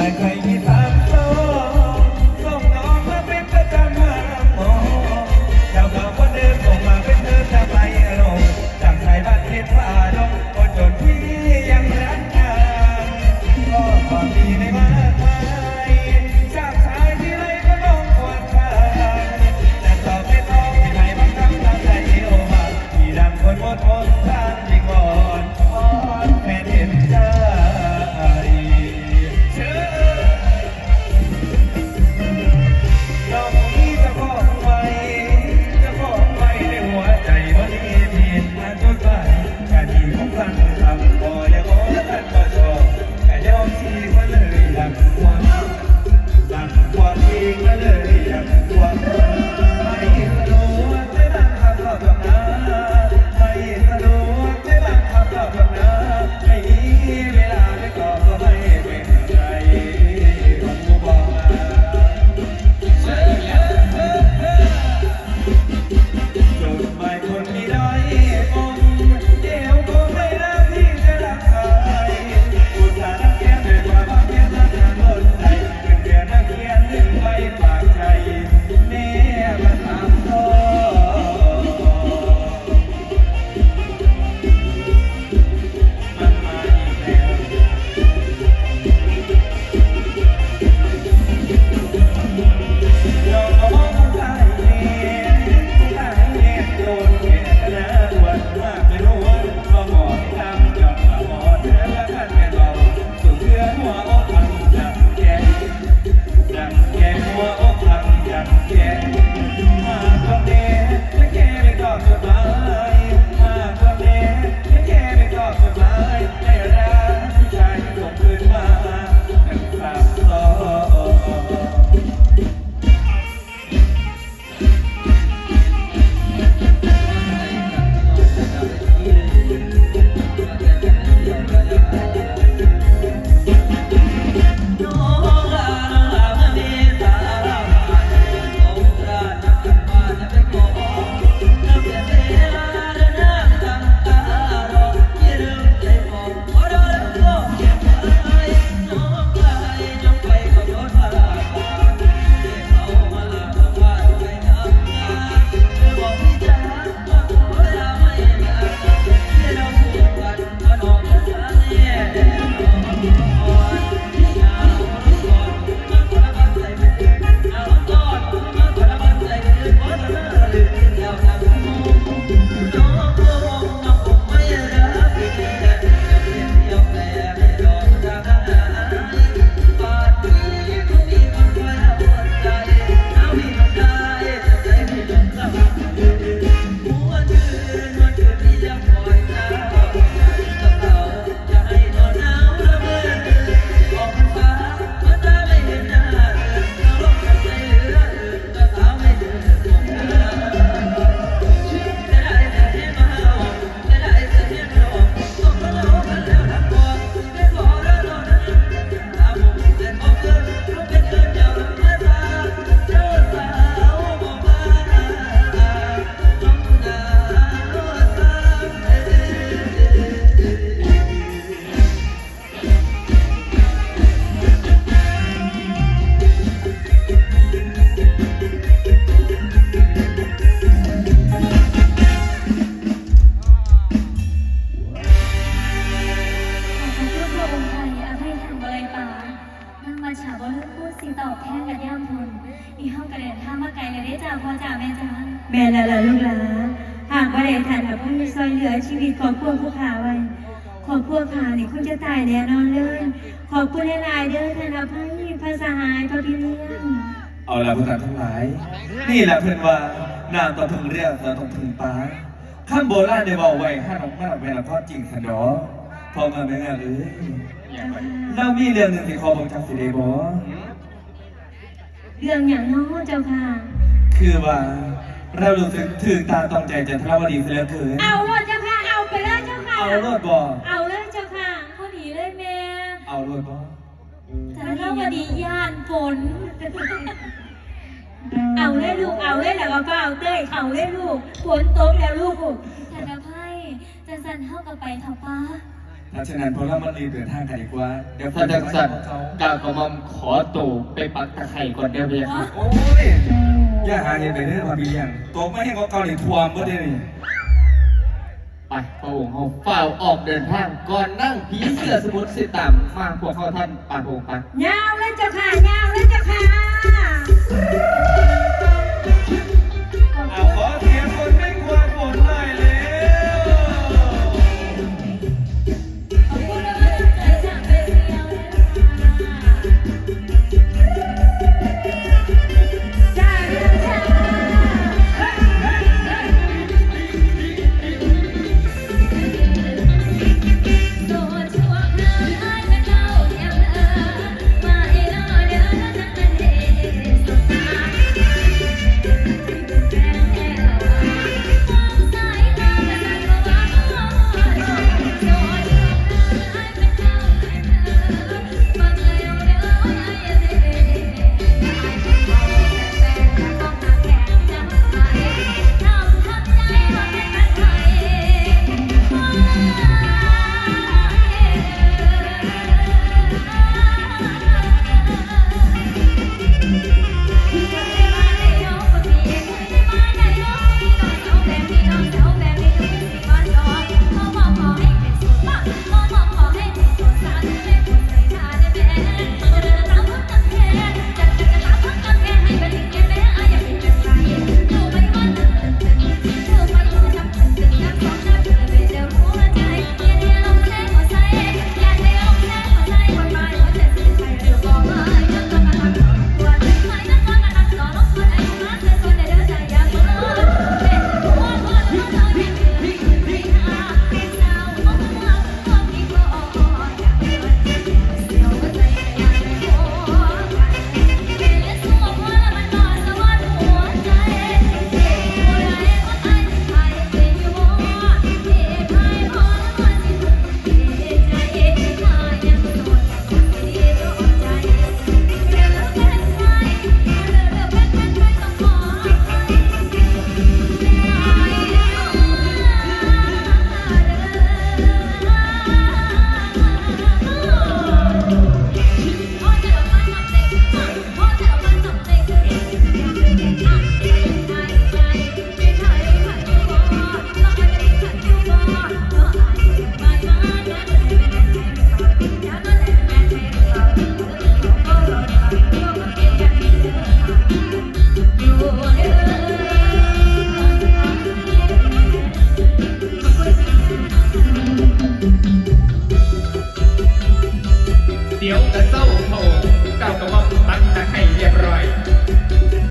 ไม่เแทนกับย่ามทุนอีห้องกระเด็นข้ามาไกลเลยได้จ้าพ่อจ่าแม่จ้าแม่ละละลูกหลานหากว่าได้ทานกับผู้ซอยเหลือชีวิตของพวกผู้ขาไว้ของพวกขานี่คงจะตายแน่นอนเลย ขอบคุณหลายเด้อท่านอภัยพระสหายพระพิเลี้ยงเอาละพวกท่านทั้งหลาย นี่แหละเพื่อนว่าน้ำต้องถึงเรียกเราต้องถึงปลาข้ามโบราณได้บอกไว้ห้าน้องมาเวลาพ่อจริงสันดอพอมาไม่งานเอ้ยเรามีเรื่องหนึ่งที่ขอบอกจากสิเดบอ เรื่องอย่างน้อเจ้าค่ะ คือว่าเรารู้สึกถึงตาต้องใจจันทรวดีเสียเหลือเกินเอารถเจ้าค่ะ เอาไปเลยเจ้าค่ะ เอารถบอเอาเลยเจ้าค่ะพอดีเลยแม่เอารถบอจันทวดีย่านฝน เอาเลยลูก เอาเลยแล้วก็เอาเต้ยเอาเลยลูกฝนตกแล้วลูกจันทภัยจันสันเท่ากับไปเถอะป้า ถ้าฉะนั้นพอเรามารีบเดินทางกันดีกว่า เดี๋ยวถ้าจังสันเขากล่าวกับมอมขอตู่ไปปักตะไคร่ก่อนเดี๋ยวไปครับโอ้ยอย่าหาเห็นไปเรื่อยมาบีอย่างโตไม่ให้เขาเกาหลีทวมบ่ได้นี่ไปพระองค์เขาเฝ้าออกเดินทางก่อนนั่งผีเสื้อสมุทรสิตามมาพวกเขาท่านปาพระองค์ไปยาวแล้วเจ้าค่ะยาวแล้วเจ้าค่ะ เดี๋